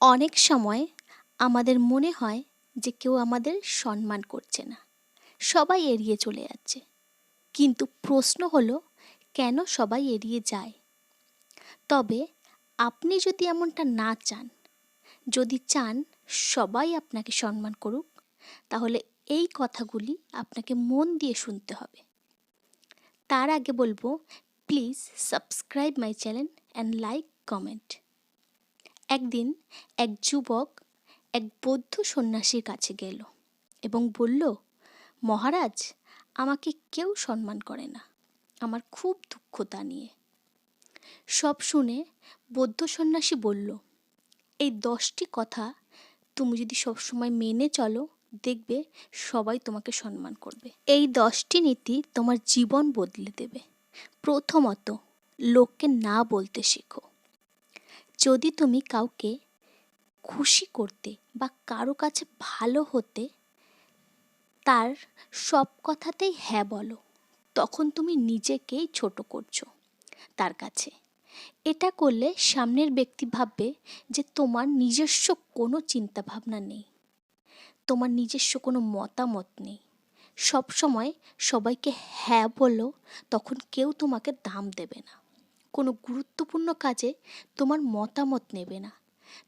অনেক সময় আমাদের মনে হয় যে কেউ আমাদের সম্মান করছে না। সবাই এড়িয়ে চলে যাচ্ছে। কিন্তু প্রশ্ন হলো, কেন সবাই এড়িয়ে যায়? তবে আপনি যদি এমনটা না চান, যদি চান সবাই আপনাকে সম্মান করুক, তাহলে এই কথাগুলি আপনাকে মন দিয়ে শুনতে হবে। তার আগে বলব please subscribe my channel and like comment একদিন এক যুবক এক বৌদ্ধ সন্ন্যাসীর কাছে গেল এবং বলল, মহারাজ, আমাকে কেউ সম্মান করে না। আমার খুব দুঃখ তা নিয়ে। সব শুনে বৌদ্ধ সন্ন্যাসী বলল, এই দশটি কথা তুমি যদি সবসময় মেনে চলো, দেখবে সবাই তোমাকে সম্মান করবে। এই দশটি নীতি তোমার জীবন বদলে দেবে। প্রথমত, লোককে না বলতে শেখো। যদি তুমি কাউকে খুশি করতে বা কারও কাছে ভালো হতে তার সব কথাতেই হ্যাঁ বলো, তখন তুমি নিজেকেই ছোট করছ তার কাছে। এটা করলে সামনের ব্যক্তি ভাববে যে তোমার নিজস্ব কোনো চিন্তা ভাবনা নেই, তোমার নিজস্ব কোনো মতামত নেই। সব সময় সবাইকে হ্যাঁ বলো, তখন কেউ তোমাকে দাম দেবে না। কোনো গুরুত্বপূর্ণ কাজে তোমার মতামত নেবে না।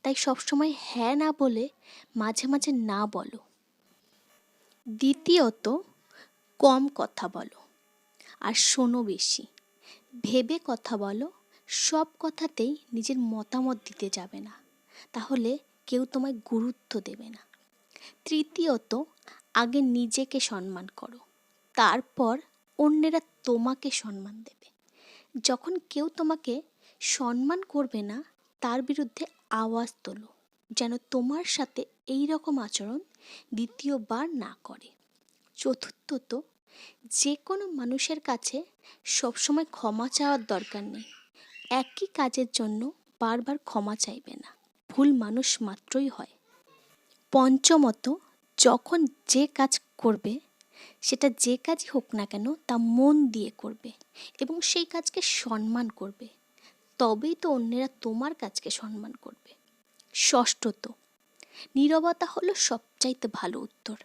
তাই সবসময় হ্যাঁ না বলে মাঝে মাঝে না বলো। দ্বিতীয়ত, কম কথা বলো আর শোনো বেশি। ভেবে কথা বলো, সব কথাতেই নিজের মতামত দিতে যাবে না। তাহলে কেউ তোমায় গুরুত্ব দেবে না। তৃতীয়ত, আগে নিজেকে সম্মান করো। তারপর অন্যেরা তোমাকে সম্মান দেবে। যখন কেউ তোমাকে সম্মান করবে না, তার বিরুদ্ধে আওয়াজ তোলো, যেন তোমার সাথে এই রকম আচরণ দ্বিতীয়বার না করে। চতুর্থত যে কোনো মানুষের কাছে সবসময় ক্ষমা চাওয়ার দরকার নেই। একই কাজের জন্য বারবার ক্ষমা চাইবে না। ভুল মানুষ মাত্রই হয়। পঞ্চমত, যখন যে কাজ করবে সেটা যে কাজই হোক না কেন তা মন দিয়ে করবে এবং সেই কাজকে সম্মান করবে। তবেই তো অন্যেরা তোমার কাজকে সম্মান করবে। ষষ্ঠত, নীরবতা হলো সবচাইতে ভালো উত্তর।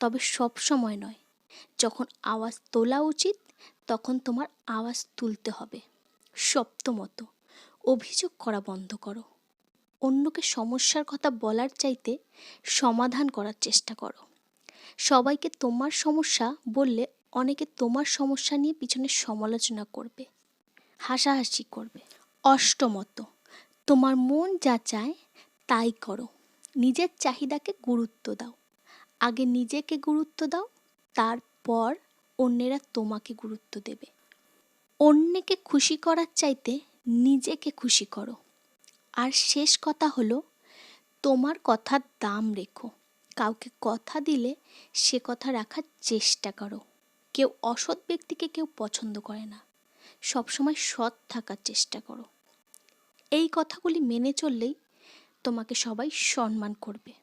তবে সব সময় নয়, যখন আওয়াজ তোলা উচিত তখন তোমার আওয়াজ তুলতে হবে। সপ্তমত, অভিযোগ করা বন্ধ করো। অন্যকে সমস্যার কথা বলার চাইতে সমাধান করার চেষ্টা করো। সবাইকে তোমার সমস্যা বললে অনেকে তোমার সমস্যা নিয়ে পিছনে সমালোচনা করবে, হাসাহাসি করবে। অষ্টমত, তোমার মন যা চায় তাই করো। নিজের চাহিদাকে গুরুত্ব দাও। আগে নিজেকে গুরুত্ব দাও, তারপর অন্যেরা তোমাকে গুরুত্ব দেবে। অন্যকে খুশি করার চাইতে নিজেকে খুশি করো। আর শেষ কথা হলো, তোমার কথার দাম রেখো। কাউকে কথা দিলে সে কথা রাখার চেষ্টা করো। কেউ অসৎ ব্যক্তিকে কেউ পছন্দ করে না। সবসময় সৎ থাকার চেষ্টা করো। এই কথাগুলি মেনে চললেই তোমাকে সবাই সম্মান করবে।